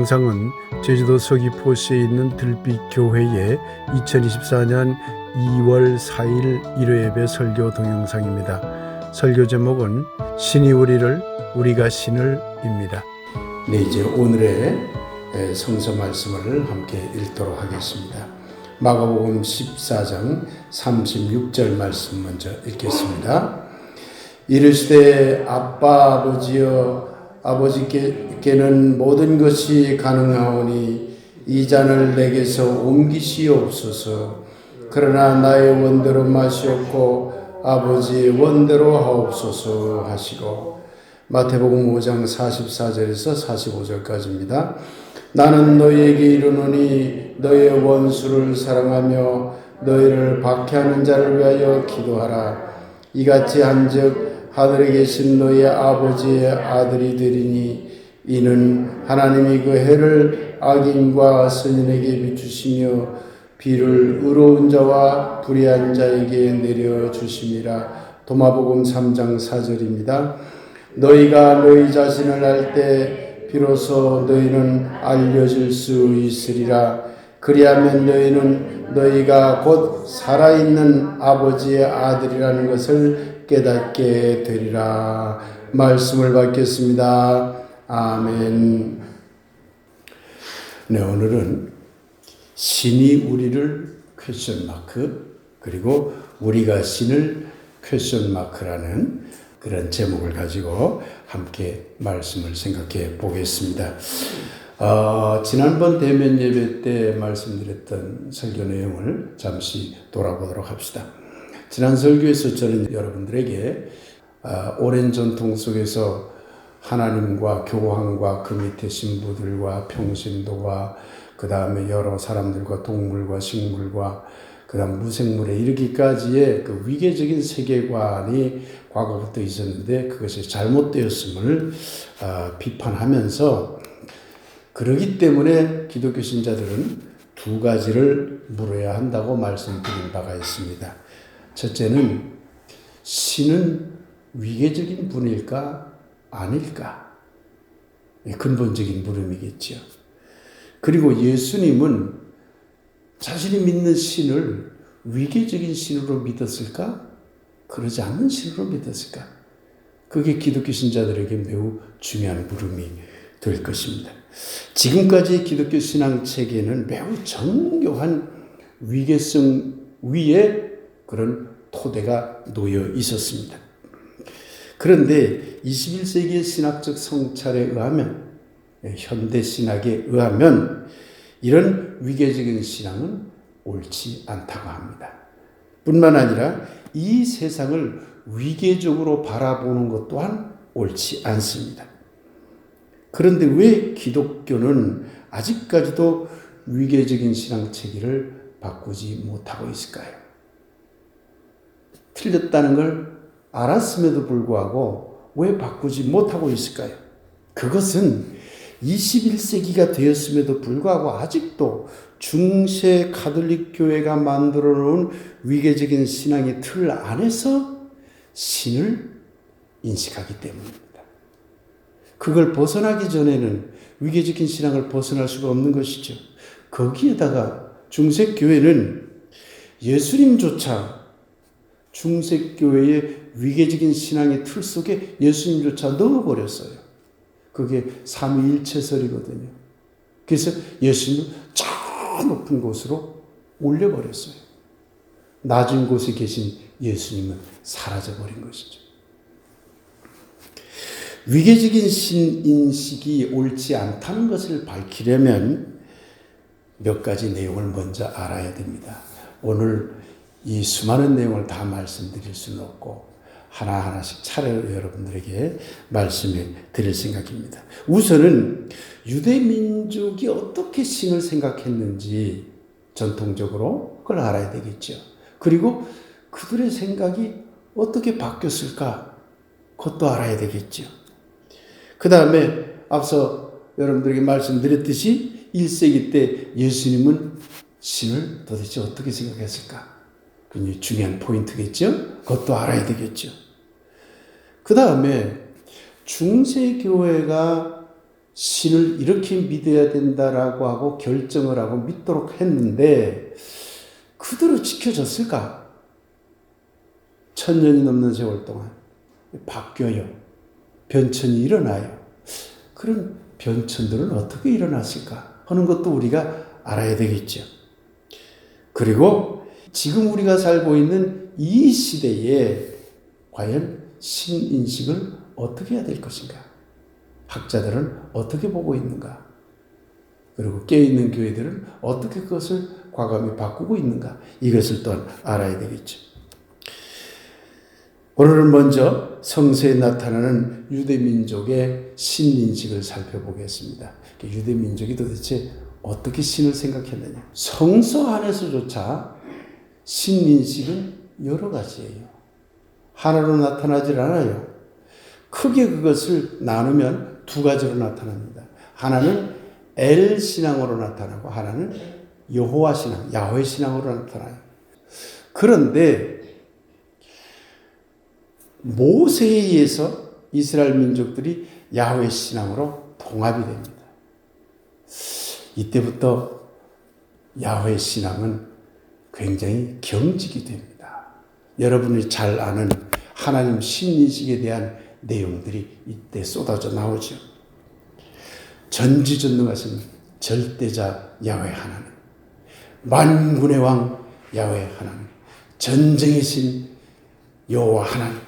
동영상은 제주도 서귀포시에 있는 들빛교회의 2024년 2월 4일 1회 설교 동영상입니다. 설교 제목은 신이 우리를 우리가 신을입니다. 네, 이제 오늘의 성서 말씀을 함께 읽도록 하겠습니다. 마가복음 14장 36절 말씀 먼저 읽겠습니다. 이르시되 아빠 아버지여 아버지께 는 모든 것이 가능하오니 이 잔을 내게서 옮기시옵소서. 그러나 나의 원대로 마시옵고 아버지의 원대로 하옵소서 하시고 마태복음 5장 44절에서 45절까지입니다. 나는 너희에게 이르노니 너희의 원수를 사랑하며 너희를 박해하는 자를 위하여 기도하라. 이같이 한즉 하늘에 계신 너희 아버지의 아들이 되리니 이는 하나님이 그 해를 악인과 선인에게 비추시며 비를 의로운 자와 불의한 자에게 내려 주심이라. 도마복음 3장 4절입니다. 너희가 너희 자신을 알 때 비로소 너희는 알려질 수 있으리라. 그리하면 너희는 너희가 곧 살아있는 아버지의 아들이라는 것을 깨닫게 되리라. 말씀을 받겠습니다. 아멘. 네, 오늘은 신이 우리를 퀘션 마크 그리고 우리가 신을 퀘션 마크라는 그런 제목을 가지고 함께 말씀을 생각해 보겠습니다. 어, 지난번 대면 예배 때 말씀드렸던 설교 내용을 잠시 돌아보도록 합시다. 지난 설교에서 저는 여러분들에게 아, 오랜 전통 속에서 하나님과 교황과 그 밑에 신부들과 평신도와 그 다음에 여러 사람들과 동물과 식물과 그 다음 무생물에 이르기까지의 그 위계적인 세계관이 과거부터 있었는데 그것이 잘못되었음을 아, 비판하면서 그러기 때문에 기독교 신자들은 두 가지를 물어야 한다고 말씀드린 바가 있습니다. 첫째는 신은 위계적인 분일까 아닐까? 근본적인 물음이겠죠. 그리고 예수님은 자신이 믿는 신을 위계적인 신으로 믿었을까? 그러지 않는 신으로 믿었을까? 그게 기독교 신자들에게 매우 중요한 물음이 될 것입니다. 지금까지 기독교 신앙 체계는 매우 정교한 위계성 위에 그런 토대가 놓여 있었습니다. 그런데 21세기의 신학적 성찰에 의하면 현대 신학에 의하면 이런 위계적인 신앙은 옳지 않다고 합니다. 뿐만 아니라 이 세상을 위계적으로 바라보는 것 또한 옳지 않습니다. 그런데 왜 기독교는 아직까지도 위계적인 신앙 체계를 바꾸지 못하고 있을까요? 틀렸다는 걸 알았음에도 불구하고 왜 바꾸지 못하고 있을까요? 그것은 21세기가 되었음에도 불구하고 아직도 중세 가톨릭 교회가 만들어 놓은 위계적인 신앙의 틀 안에서 신을 인식하기 때문입니다. 그걸 벗어나기 전에는 위계적인 신앙을 벗어날 수가 없는 것이죠. 거기에다가 중세 교회는 예수님조차 중세교회의 위계적인 신앙의 틀 속에 예수님조차 넣어버렸어요. 그게 삼위일체설이거든요. 그래서 예수님을 저 높은 곳으로 올려버렸어요. 낮은 곳에 계신 예수님은 사라져버린 것이죠. 위계적인 신인식이 옳지 않다는 것을 밝히려면 몇 가지 내용을 먼저 알아야 됩니다. 오늘 이 수많은 내용을 다 말씀드릴 수는 없고 하나하나씩 차례로 여러분들에게 말씀을 드릴 생각입니다. 우선은 유대 민족이 어떻게 신을 생각했는지 전통적으로 그걸 알아야 되겠죠. 그리고 그들의 생각이 어떻게 바뀌었을까? 그것도 알아야 되겠죠. 그 다음에 앞서 여러분들에게 말씀드렸듯이 1세기 때 예수님은 신을 도대체 어떻게 생각했을까? 굉장히 중요한 포인트겠죠? 그것도 알아야 되겠죠. 그 다음에 중세교회가 신을 이렇게 믿어야 된다라고 하고 결정을 하고 믿도록 했는데 그대로 지켜졌을까? 천 년이 넘는 세월 동안 바뀌어요. 변천이 일어나요. 그런 변천들은 어떻게 일어났을까 하는 것도 우리가 알아야 되겠죠. 그리고 지금 우리가 살고 있는 이 시대에 과연 신인식을 어떻게 해야 될 것인가? 학자들은 어떻게 보고 있는가? 그리고 깨어있는 교회들은 어떻게 그것을 과감히 바꾸고 있는가? 이것을 또한 알아야 되겠죠. 오늘은 먼저 성서에 나타나는 유대민족의 신인식을 살펴보겠습니다. 유대민족이 도대체 어떻게 신을 생각했느냐? 성서 안에서조차 신인식은 여러 가지예요. 하나로 나타나질 않아요. 크게 그것을 나누면 두 가지로 나타납니다. 하나는 엘 신앙으로 나타나고 하나는 여호와 신앙, 야훼 신앙으로 나타나요. 그런데 모세에 의해서 이스라엘 민족들이 야훼 신앙으로 통합이 됩니다. 이때부터 야훼 신앙은 굉장히 경직이 됩니다. 여러분이 잘 아는 하나님 신인식에 대한 내용들이 이때 쏟아져 나오죠. 전지전능하신 절대자 야훼 하나님, 만군의 왕 야훼 하나님, 전쟁의 신 여호와 하나님,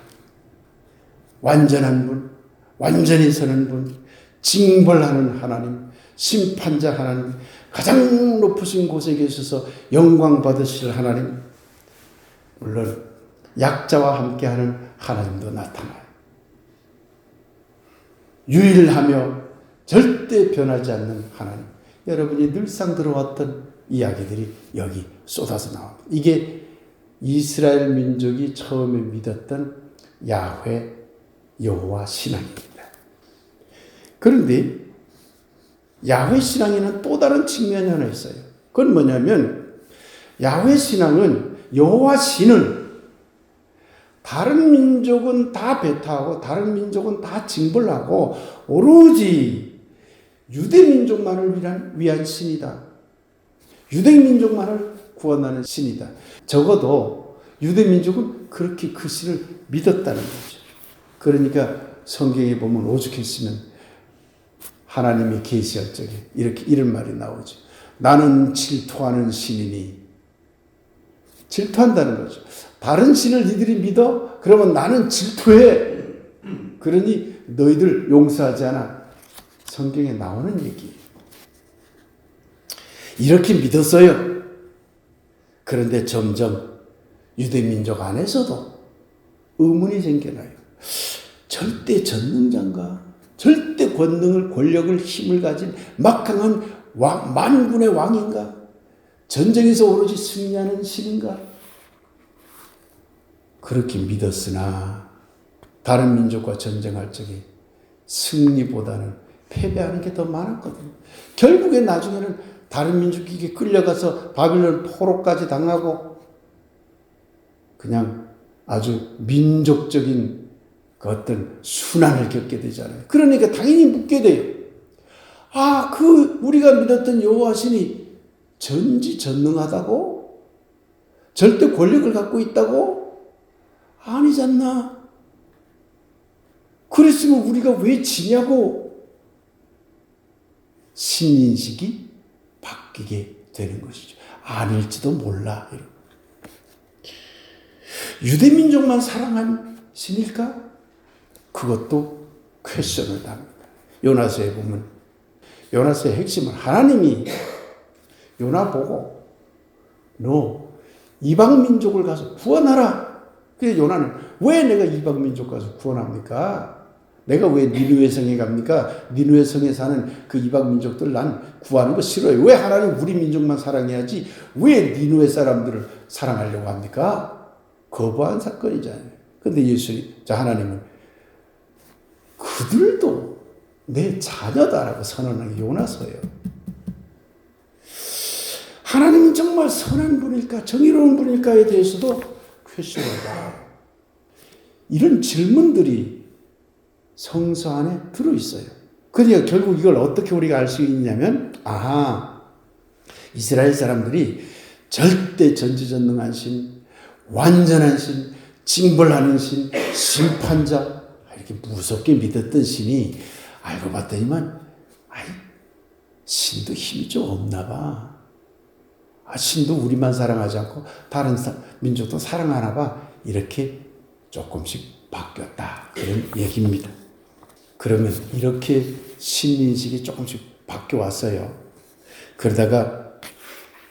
완전한 분, 완전히 서는 분, 징벌하는 하나님, 심판자 하나님, 가장 높으신 곳에 계셔서 영광 받으실 하나님, 물론 약자와 함께하는 하나님도 나타나요. 유일하며 절대 변하지 않는 하나님. 여러분이 늘상 들어왔던 이야기들이 여기 쏟아져 나옵니다. 이게 이스라엘 민족이 처음에 믿었던 야훼 여호와 신앙입니다. 그런데 야훼 신앙에는 또 다른 측면이 하나 있어요. 그건 뭐냐면 야훼 신앙은 여호와 신은 다른 민족은 다 배타하고 다른 민족은 다 징벌하고 오로지 유대 민족만을 위한, 위한 신이다. 유대 민족만을 구원하는 신이다. 적어도 유대 민족은 그렇게 그 신을 믿었다는 거죠. 그러니까 성경에 보면 오죽했으면 하나님이 계시할 적에 이렇게 이런 말이 나오죠. 나는 질투하는 신이니 질투한다는 거죠. 다른 신을 니들이 믿어? 그러면 나는 질투해. 그러니 너희들 용서하지 않아. 성경에 나오는 얘기예요. 이렇게 믿었어요. 그런데 점점 유대민족 안에서도 의문이 생겨나요. 절대 전능자인가? 절대 권능을, 권력을, 힘을 가진 막강한 왕, 만군의 왕인가? 전쟁에서 오로지 승리하는 신인가? 그렇게 믿었으나 다른 민족과 전쟁할 적에 승리보다는 패배하는 게 더 많았거든요. 결국에 나중에는 다른 민족에게 끌려가서 바빌론 포로까지 당하고 그냥 아주 민족적인 그 어떤 순환을 겪게 되잖아요. 그러니까 당연히 묻게 돼요. 아, 그 우리가 믿었던 여호와 신이 전지전능하다고? 절대 권력을 갖고 있다고? 아니잖나. 그랬으면 우리가 왜 지냐고 신인식이 바뀌게 되는 것이죠. 아닐지도 몰라. 유대민족만 사랑한 신일까? 그것도 퀘션을 답니다. 요나서에 보면 요나서의 핵심은 하나님이 요나 보고 너 이방 민족을 가서 구원하라. 그래 요나는 왜 내가 이방 민족 가서 구원합니까? 내가 왜 니누의 성에 갑니까? 니누의 성에 사는 그 이방 민족들 난 구하는 거 싫어요. 왜 하나님 우리 민족만 사랑해야지? 왜 니누의 사람들을 사랑하려고 합니까? 거부한 사건이잖아요. 근데 예수, 자, 하나님은 그들도 내 자녀다라고 선언한 게 요나서예요. 하나님은 정말 선한 분일까, 정의로운 분일까에 대해서도 퀘션하다. 이런 질문들이 성서 안에 들어있어요. 그러니까 결국 이걸 어떻게 우리가 알 수 있냐면, 아, 이스라엘 사람들이 절대 전지전능한 신, 완전한 신, 징벌하는 신, 심판자, 이렇게 무섭게 믿었던 신이 알고 봤더니만, 아이, 신도 힘이 좀 없나 봐. 아, 신도 우리만 사랑하지 않고 다른 사, 민족도 사랑하나 봐. 이렇게 조금씩 바뀌었다. 그런 얘기입니다. 그러면 이렇게 신인식이 조금씩 바뀌어 왔어요. 그러다가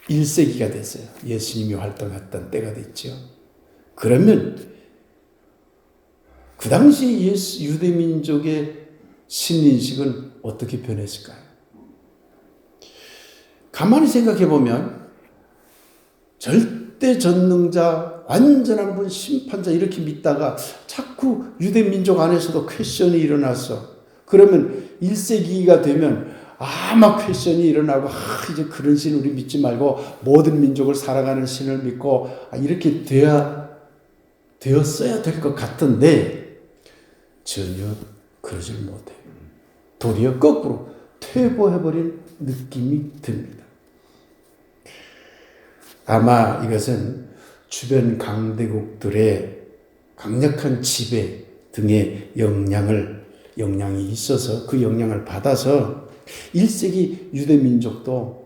1세기가 됐어요. 예수님이 활동했던 때가 됐죠. 그러면 그 당시 예수, 유대민족의 신인식은 어떻게 변했을까요? 가만히 생각해 보면 절대 전능자, 완전한 분, 심판자 이렇게 믿다가 자꾸 유대민족 안에서도 퀘션이 일어났어. 그러면 1세기가 되면 아마 퀘션이 일어나고 아, 이제 그런 신 우리 믿지 말고 모든 민족을 살아가는 신을 믿고 아, 이렇게 돼야 되었어야 될 것 같은데 전혀 그러질 못해요. 도리어 거꾸로 퇴보해버린 느낌이 듭니다. 아마 이것은 주변 강대국들의 강력한 지배 등의 영향을 영향이 있어서 그 영향을 받아서 1세기 유대 민족도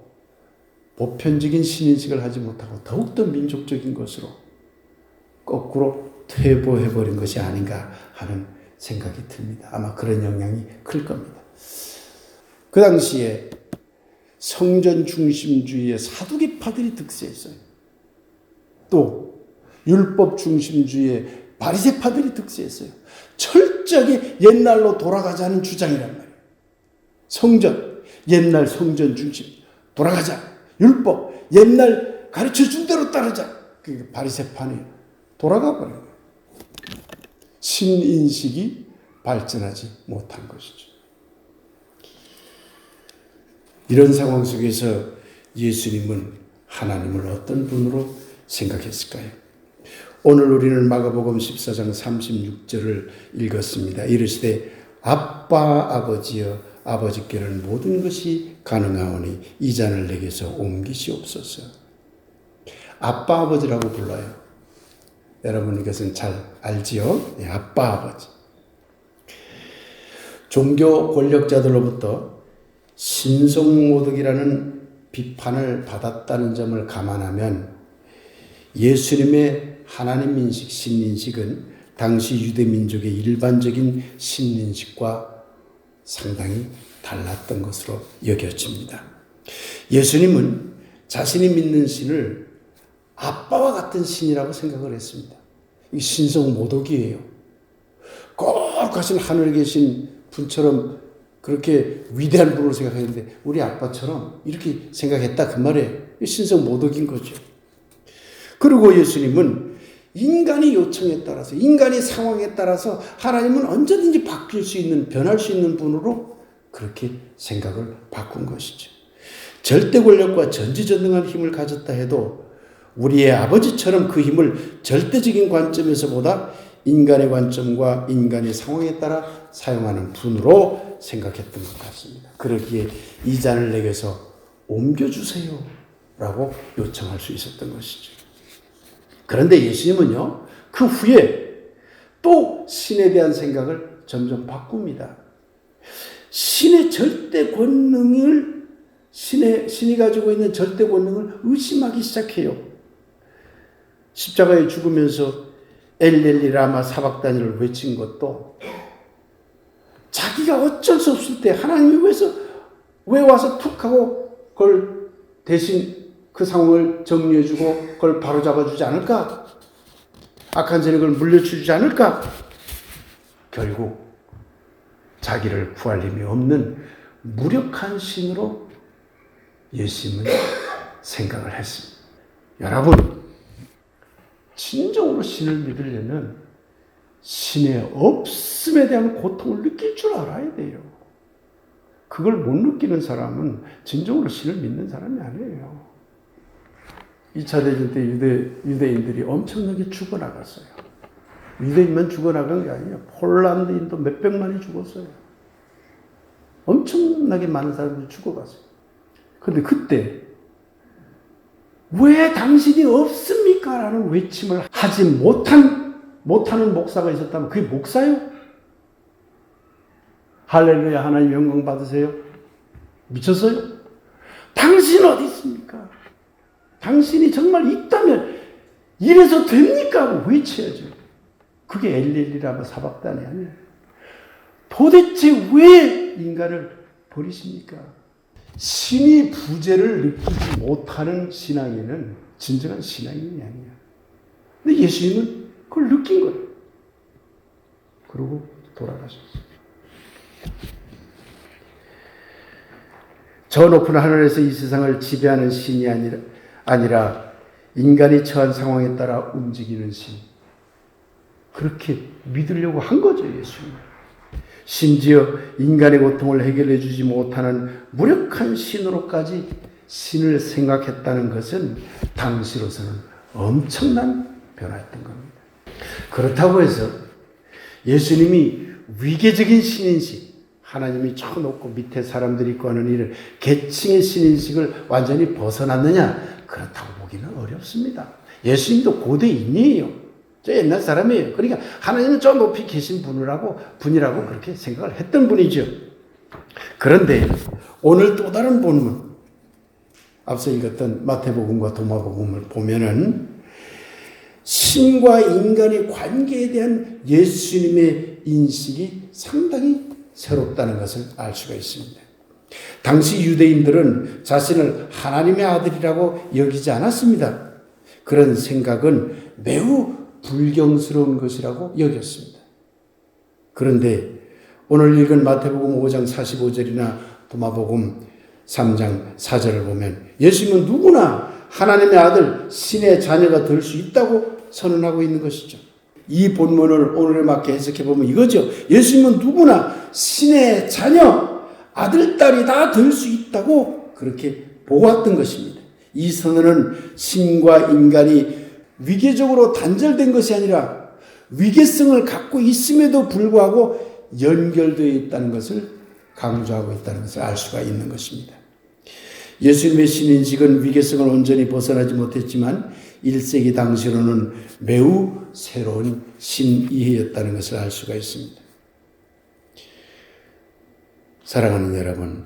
보편적인 신인식을 하지 못하고 더욱더 민족적인 것으로 거꾸로 퇴보해 버린 것이 아닌가 하는 생각이 듭니다. 아마 그런 영향이 클 겁니다. 그 당시에 성전 중심주의의 사두개파들이 득세했어요. 또 율법 중심주의의 바리새파들이 득세했어요. 철저하게 옛날로 돌아가자는 주장이란 말이에요. 성전, 옛날 성전 중심 돌아가자. 율법, 옛날 가르쳐 준 대로 따르자. 그 바리새파는 돌아가 거예요. 신인식이 발전하지 못한 것이죠. 이런 상황 속에서 예수님은 하나님을 어떤 분으로 생각했을까요? 오늘 우리는 마가복음 14장 36절을 읽었습니다. 이르시되 아빠 아버지여 아버지께는 모든 것이 가능하오니 이 잔을 내게서 옮기시옵소서. 아빠 아버지라고 불러요. 여러분 이것은 잘 알지요? 네, 아빠 아버지. 종교 권력자들로부터 신성모독이라는 비판을 받았다는 점을 감안하면 예수님의 하나님 인식, 신인식은 당시 유대 민족의 일반적인 신인식과 상당히 달랐던 것으로 여겨집니다. 예수님은 자신이 믿는 신을 아빠와 같은 신이라고 생각을 했습니다. 이 신성 모독이에요. 거룩하신 하늘에 계신 분처럼 그렇게 위대한 분으로 생각했는데 우리 아빠처럼 이렇게 생각했다 그 말이에요. 신성 모독인 거죠. 그리고 예수님은 인간의 요청에 따라서 인간의 상황에 따라서 하나님은 언제든지 바뀔 수 있는 변할 수 있는 분으로 그렇게 생각을 바꾼 것이죠. 절대 권력과 전지전능한 힘을 가졌다 해도 우리의 아버지처럼 그 힘을 절대적인 관점에서보다 인간의 관점과 인간의 상황에 따라 사용하는 분으로 생각했던 것 같습니다. 그러기에 이 잔을 내게서 옮겨주세요. 라고 요청할 수 있었던 것이죠. 그런데 예수님은요, 그 후에 또 신에 대한 생각을 점점 바꿉니다. 신의 절대 권능을, 신의, 신이 가지고 있는 절대 권능을 의심하기 시작해요. 십자가에 죽으면서 엘렐리 라마 사박단을 외친 것도 자기가 어쩔 수 없을 때 하나님이 왜서 왜 와서 툭 하고 그걸 대신 그 상황을 정리해주고 그걸 바로잡아주지 않을까? 악한 세력을 물려주지 않을까? 결국 자기를 구할 힘이 없는 무력한 신으로 예수님은 생각을 했습니다. 여러분, 진정으로 신을 믿으려면 신의 없음에 대한 고통을 느낄 줄 알아야 돼요. 그걸 못 느끼는 사람은 진정으로 신을 믿는 사람이 아니에요. 2차 대전 때 유대, 유대인들이 엄청나게 죽어나갔어요. 유대인만 죽어나간 게 아니에요. 폴란드인도 몇백만이 죽었어요. 엄청나게 많은 사람들이 죽어갔어요. 근데 그때 왜 당신이 없습니까? 라는 외침을 하지 못한, 못하는 목사가 있었다면 그게 목사요? 할렐루야, 하나님 영광 받으세요. 미쳤어요? 당신 어디 있습니까? 당신이 정말 있다면 이래서 됩니까? 하고 외쳐야죠. 그게 엘리엘리라마 사박단이 아니에요. 도대체 왜 인간을 버리십니까? 신이 부재를 느끼지 못하는 신앙인은 진정한 신앙인이 아니야. 근데 예수님은 그걸 느낀 거예요. 그러고 돌아가셨어요. 저 높은 하늘에서 이 세상을 지배하는 신이 아니라, 아니라 인간이 처한 상황에 따라 움직이는 신. 그렇게 믿으려고 한 거죠, 예수님. 심지어 인간의 고통을 해결해 주지 못하는 무력한 신으로까지 신을 생각했다는 것은 당시로서는 엄청난 변화였던 겁니다. 그렇다고 해서 예수님이 위계적인 신인식, 하나님이 저 높고 밑에 사람들이 있고 하는 일을 계층의 신인식을 완전히 벗어났느냐? 그렇다고 보기는 어렵습니다. 예수님도 고대 인이에요. 저 옛날 사람이에요. 그러니까 하나님은 저 높이 계신 분이라고, 분이라고 그렇게 생각을 했던 분이죠. 그런데 오늘 또 다른 본문, 앞서 읽었던 마태복음과 도마복음을 보면은 신과 인간의 관계에 대한 예수님의 인식이 상당히 새롭다는 것을 알 수가 있습니다. 당시 유대인들은 자신을 하나님의 아들이라고 여기지 않았습니다. 그런 생각은 매우 불경스러운 것이라고 여겼습니다. 그런데 오늘 읽은 마태복음 5장 45절이나 도마복음 3장 4절을 보면 예수님은 누구나 하나님의 아들 신의 자녀가 될 수 있다고 선언하고 있는 것이죠. 이 본문을 오늘에 맞게 해석해 보면 이거죠. 예수님은 누구나 신의 자녀, 아들, 딸이 다 될 수 있다고 그렇게 보았던 것입니다. 이 선언은 신과 인간이 위계적으로 단절된 것이 아니라 위계성을 갖고 있음에도 불구하고 연결되어 있다는 것을 강조하고 있다는 것을 알 수가 있는 것입니다. 예수님의 신인식은 위계성을 온전히 벗어나지 못했지만 1세기 당시로는 매우 새로운 신이해였다는 것을 알 수가 있습니다. 사랑하는 여러분,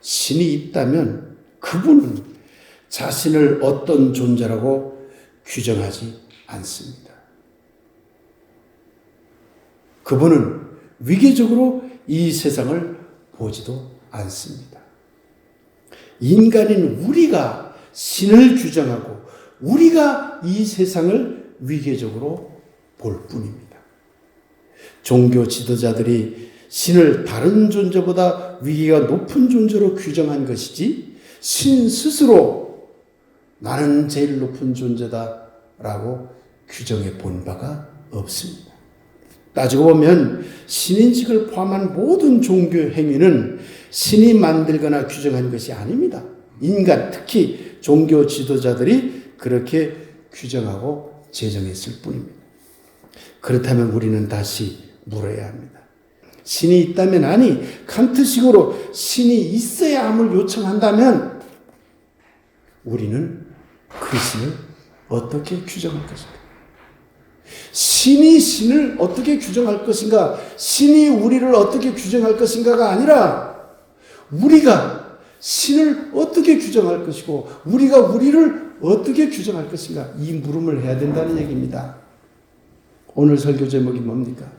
신이 있다면 그분은 자신을 어떤 존재라고 규정하지 않습니다. 그분은 위계적으로 이 세상을 보지도 않습니다. 인간인 우리가 신을 규정하고 우리가 이 세상을 위계적으로 볼 뿐입니다. 종교 지도자들이 신을 다른 존재보다 위계가 높은 존재로 규정한 것이지 신 스스로 나는 제일 높은 존재다 라고 규정해 본 바가 없습니다. 따지고 보면 신인식을 포함한 모든 종교 행위는 신이 만들거나 규정한 것이 아닙니다. 인간, 특히 종교 지도자들이 그렇게 규정하고 제정했을 뿐입니다. 그렇다면 우리는 다시 물어야 합니다. 신이 있다면 아니, 칸트식으로 신이 있어야 함을 요청한다면 우리는 그 신을 어떻게 규정할 것인가? 신이 신을 어떻게 규정할 것인가? 신이 우리를 어떻게 규정할 것인가가 아니라 우리가 신을 어떻게 규정할 것이고 우리가 우리를 어떻게 규정할 것인가? 이 물음을 해야 된다는 얘기입니다. 오늘 설교 제목이 뭡니까?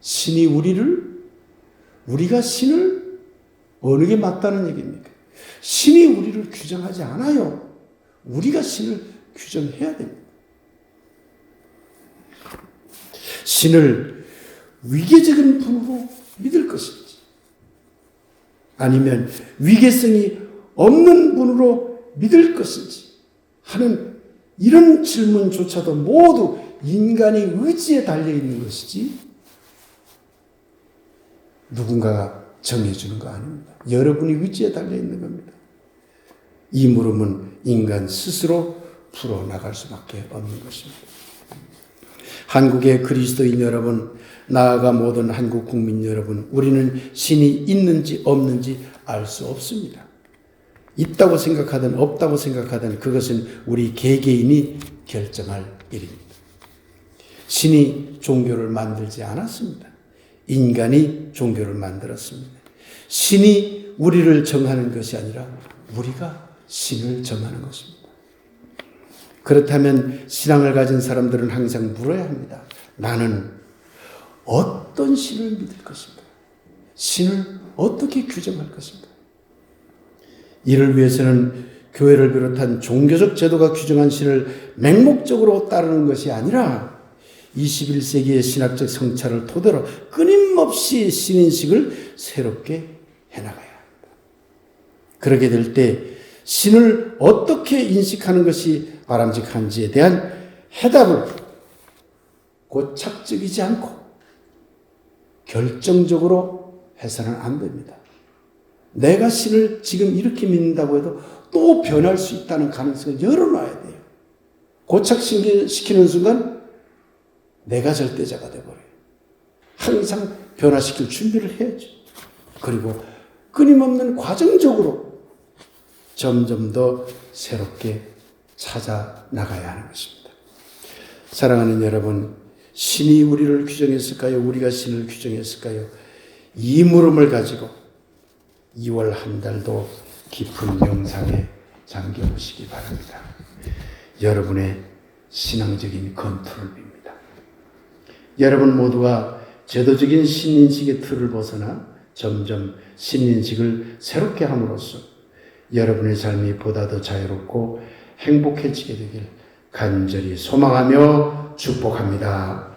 신이 우리를 우리가 신을 어느 게 맞다는 얘기입니까? 신이 우리를 규정하지 않아요. 우리가 신을 규정해야 됩니다. 신을 위계적인 분으로 믿을 것인지, 아니면 위계성이 없는 분으로 믿을 것인지 하는 이런 질문조차도 모두 인간의 의지에 달려 있는 것이지, 누군가가 정해주는 거 아닙니다. 여러분이 의지에 달려 있는 겁니다. 이 물음은 인간 스스로 풀어나갈 수밖에 없는 것입니다. 한국의 그리스도인 여러분, 나아가 모든 한국 국민 여러분, 우리는 신이 있는지 없는지 알 수 없습니다. 있다고 생각하든 없다고 생각하든 그것은 우리 개개인이 결정할 일입니다. 신이 종교를 만들지 않았습니다. 인간이 종교를 만들었습니다. 신이 우리를 정하는 것이 아니라 우리가 신을 정하는 것입니다. 그렇다면 신앙을 가진 사람들은 항상 물어야 합니다. 나는 어떤 신을 믿을 것인가? 신을 어떻게 규정할 것인가? 이를 위해서는 교회를 비롯한 종교적 제도가 규정한 신을 맹목적으로 따르는 것이 아니라 21세기의 신학적 성찰을 토대로 끊임없이 신인식을 새롭게 해나가야 합니다. 그러게 될 때 신을 어떻게 인식하는 것이 바람직한지에 대한 해답을 고착적이지 않고 결정적으로 해서는 안 됩니다. 내가 신을 지금 이렇게 믿는다고 해도 또 변할 수 있다는 가능성을 열어놔야 돼요. 고착시키는 순간 내가 절대자가 돼버려요. 항상 변화시킬 준비를 해야죠. 그리고 끊임없는 과정적으로 점점 더 새롭게 찾아 나가야 하는 것입니다. 사랑하는 여러분, 신이 우리를 규정했을까요? 우리가 신을 규정했을까요? 이 물음을 가지고 2월 한 달도 깊은 명상에 잠겨 보시기 바랍니다. 여러분의 신앙적인 빕니다. 여러분 모두가 제도적인 신인식의 틀을 벗어나 점점 신인식을 새롭게 함으로써 여러분의 삶이 보다 더 자유롭고 행복해지게 되길 간절히 소망하며 축복합니다.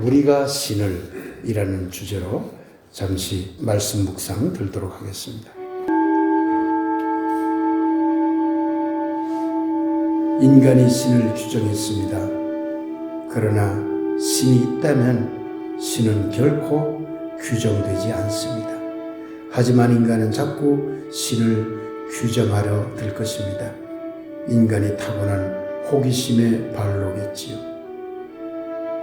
우리가 신을 이라는 주제로 잠시 말씀 묵상 들도록 하겠습니다. 인간이 신을 규정했습니다. 그러나 신이 있다면 신은 결코 규정되지 않습니다. 하지만 인간은 자꾸 신을 규정하려 들 것입니다. 인간이 타고난 호기심의 발로겠지요.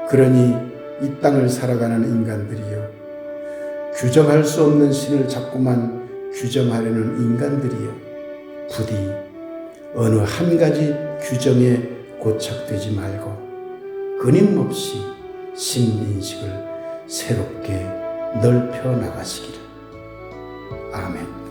그러니 이 땅을 살아가는 인간들이요. 규정할 수 없는 신을 자꾸만 규정하려는 인간들이요. 부디 어느 한 가지 규정에 고착되지 말고 끊임없이 신인식을 새롭게 넓혀 나가시기를. 아멘.